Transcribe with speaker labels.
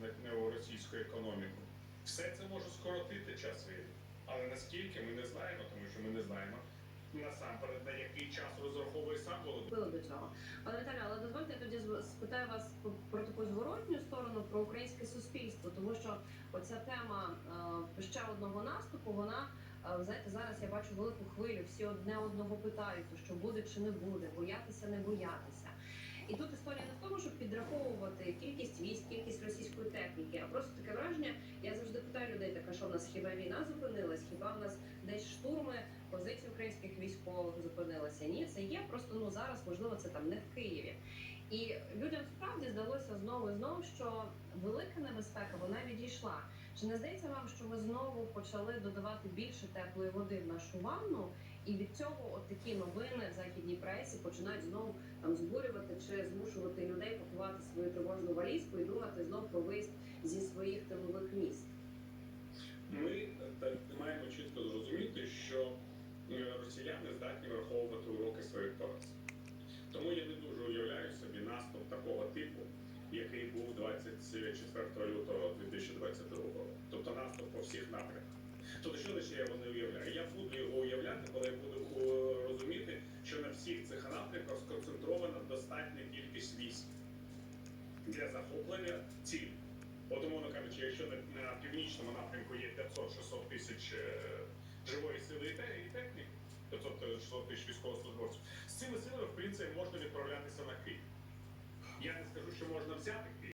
Speaker 1: на російську економіку. Все це може скоротити час війни. Але наскільки ми не знаємо, тому що ми не знаємо насамперед на який час розраховує сам Володимир.
Speaker 2: До цього. Пане Віталію, але дозвольте я тоді спитаю вас про таку зворотню сторону про українське суспільство, тому що оця тема е, ще одного наступу, вона е, знаєте, зараз я бачу велику хвилю. Всі одне одного питають, що буде чи не буде, боятися, не боятися. І тут історія не в тому, щоб підраховувати кількість військ, кількість російської техніки, а просто таке враження. Я завжди питаю людей, така що в нас хіба війна зупинилась? Хіба в нас десь штурми позицій українських військових зупинилися? Ні, це є. Просто ну зараз можливо це там не в Києві. І людям справді здалося знову і знову, що велика небезпека вона відійшла. Чи не здається вам, що ми знову почали додавати більше теплої води в нашу ванну, і від цього от такі новини в західній пресі починають знову там збурювати чи змушувати людей пакувати тривожну валізку і думати знов про виїзд зі своїх тилових міст?
Speaker 1: Ми так маємо чітко зрозуміти, що е, росіяни здатні враховувати уроки своїх поразок. Тому я не дуже уявляю собі наступ такого типу, який був 24 лютого 2022 року. Тобто наступ по всіх напрямках. Тобто, що лише я його не уявляю? Я буду його уявляти, коли я буду е, розуміти, що на всіх цих напрямках сконцентрована достатня кількість військ для захоплення цілі. От, умовно кажучи, якщо на, північному напрямку є 500-600 тисяч е, живої сили і те- і техніки, 500-600 тисяч військовослужбовців, з цими силами, в принципі, можна відправлятися на Київ. Я не скажу, що можна взяти Київ.